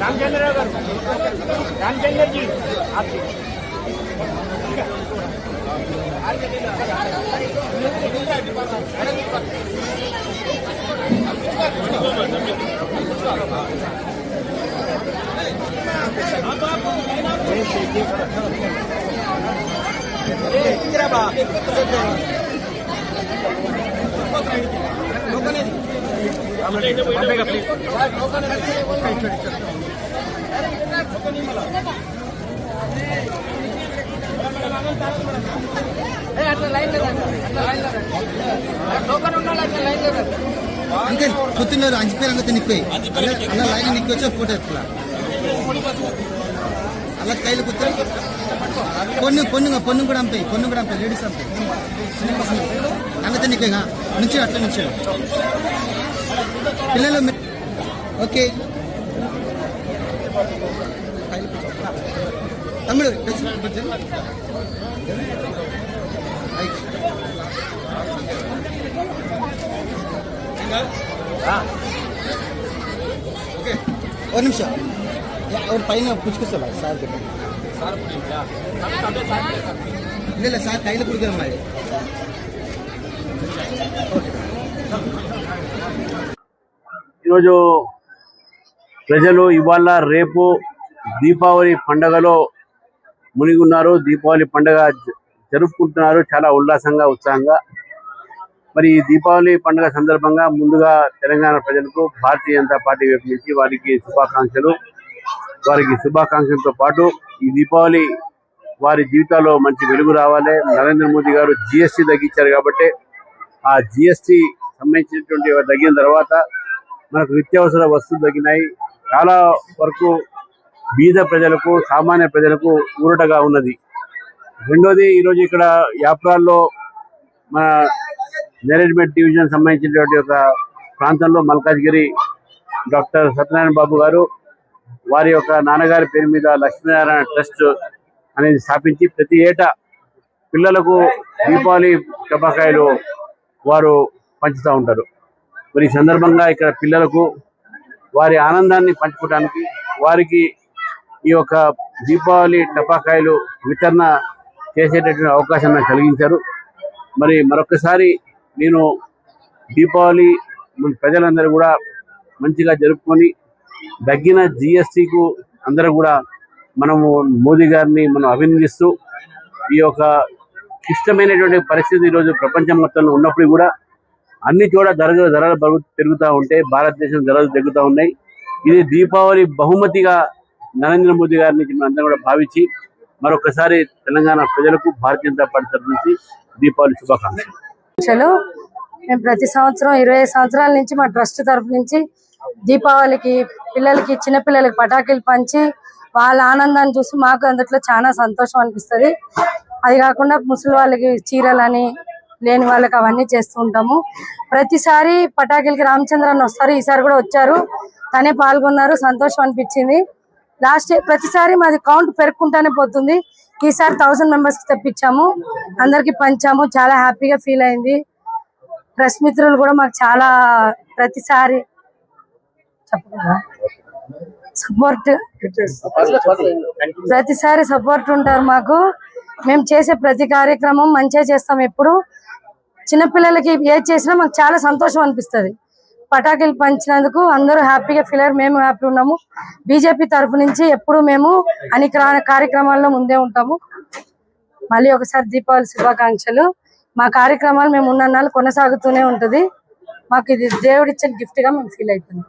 रामचंद्र रामचंद्र जी आपकी అంకల్ కొత్తిమీర అంచి పేరు అంగతే అలా లైన్ నిక్కి వచ్చా ఫోటో ఎత్తులా అలా కైలు కుత్త పొన్ను పొన్ను పొన్ను కూడా అంపాయి పొన్ను కూడా అంపాయి లేడీస్ అంపాయి చిన్న పసంది అంగతే నిక్కోయి నుంచి అట్లా నుంచి పిల్లలు మీ- ఓకే తమ్ముడు టచ్ పెట్టు. రైట్. ఓకే ఒక నిమిషం और పైన சார் மாதிரி ఈరోజు ప్రజలు ఇవాళ రేపు దీపావళి పండగలో మునిగున్నారు. దీపావళి పండగ జరుపుకుంటున్నారు. చాలా ఉల్లాసంగా ఉత్సాహంగా. మరి ఈ దీపావళి పండుగ సందర్భంగా ముందుగా తెలంగాణ ప్రజలకు భారతీయ జనతా పార్టీ వైపు నుంచి వారికి శుభాకాంక్షలు. వారికి శుభాకాంక్షలతో పాటు ఈ దీపావళి వారి జీవితాల్లో మంచి వెలుగు రావాలి. నరేంద్ర మోదీ గారు జిఎస్టీ తగ్గించారు కాబట్టి ఆ జిఎస్టీ సంబంధించినటువంటి తగ్గిన తర్వాత మనకు నిత్యావసర వస్తువులు తగ్గినాయి. చాలా వరకు బీద ప్రజలకు సామాన్య ప్రజలకు ఊరటగా ఉన్నది. రెండోది ఈరోజు ఇక్కడ యాప్రాల్లో మన మేనేజ్మెంట్ డివిజన్ సంబంధించినటువంటి ఒక ప్రాంతంలో మల్కాజ్గిరి డాక్టర్ సత్యనారాయణ బాబు గారు వారి యొక్క నాన్నగారి పేరు మీద లక్ష్మీనారాయణ ట్రస్ట్ అనేది స్థాపించి ప్రతి ఏటా పిల్లలకు దీపావళి టపాకాయలు వారు పంచుతూ ఉంటారు. మరి ఈ సందర్భంగా ఇక్కడ పిల్లలకు వారి ఆనందాన్ని పంచుకోవడానికి వారికి ఈ యొక్క దీపావళి టపాకాయలు వితరణ చేసేటటువంటి అవకాశం నాకు కలిగించారు. మరి మరొకసారి నేను దీపావళి మన ప్రజలందరూ కూడా మంచిగా జరుపుకొని తగ్గిన జిఎస్టీకు అందరూ కూడా మనము మోదీ గారిని మనం అభినందిస్తూ ఈ యొక్క క్లిష్టమైనటువంటి పరిస్థితి ఈరోజు ప్రపంచం మొత్తంలో ఉన్నప్పుడు కూడా అన్ని చోట ధరలు ధరలు పెరుగు- పెరుగుతూ ఉంటే భారతదేశం ధరలు తగ్గుతూ ఉన్నాయి. ఇది దీపావళి బహుమతిగా నరేంద్ర మోదీ గారి నుంచి మనందరం అందరం కూడా భావించి మరొకసారి తెలంగాణ ప్రజలకు భారతీయ జనతా పార్టీ తరఫు నుంచి దీపావళి శుభాకాంక్షలు. మేము ప్రతి సంవత్సరం ఇరవై సంవత్సరాల నుంచి మా ట్రస్ట్ తరఫు నుంచి దీపావళికి పిల్లలకి చిన్న పిల్లలకి పటాకులు పంచి వాళ్ళ ఆనందాన్ని చూసి మాకు అందులో చాలా సంతోషం అనిపిస్తుంది. అది కాకుండా ముసలి వాళ్ళకి చీరలని లేని వాళ్ళకి అవన్నీ చేస్తూ ఉంటాము. ప్రతిసారి పటాకులకి రామచంద్రన్ వస్తారు ఈసారి కూడా వచ్చారు. తనే పాల్గొన్నారు సంతోషం అనిపించింది. లాస్ట్ ప్రతిసారి మాది కౌంట్ పెరుగుకుంటానే పోతుంది. ఈసారి థౌసండ్ మెంబర్స్ తెప్పించాము అందరికి పంచాము. చాలా హ్యాపీగా ఫీల్ అయింది. ప్రెస్ మిత్రులు కూడా మాకు చాలా ప్రతిసారి సపోర్ట్. ప్రతిసారి సపోర్ట్ ఉంటారు మాకు. మేము చేసే ప్రతి కార్యక్రమం మంచిగా చేస్తాం ఎప్పుడు. చిన్నపిల్లలకి ఏది చేసినా మాకు చాలా సంతోషం అనిపిస్తుంది. పటాకులు పంచినందుకు అందరూ హ్యాపీగా ఫీల్ అయ్యారు మేము హ్యాపీ ఉన్నాము. బీజేపీ తరఫు నుంచి ఎప్పుడు మేము అన్ని కార్యక్రమాల్లో ముందే ఉంటాము. మళ్ళీ ఒకసారి దీపావళి శుభాకాంక్షలు. మా కార్యక్రమాలు మేము ఉన్న నాళ్ళు కొనసాగుతూనే ఉంటది. మాకు ఇది దేవుడిచ్చిన గిఫ్ట్గా మేము ఫీల్ అవుతున్నాం.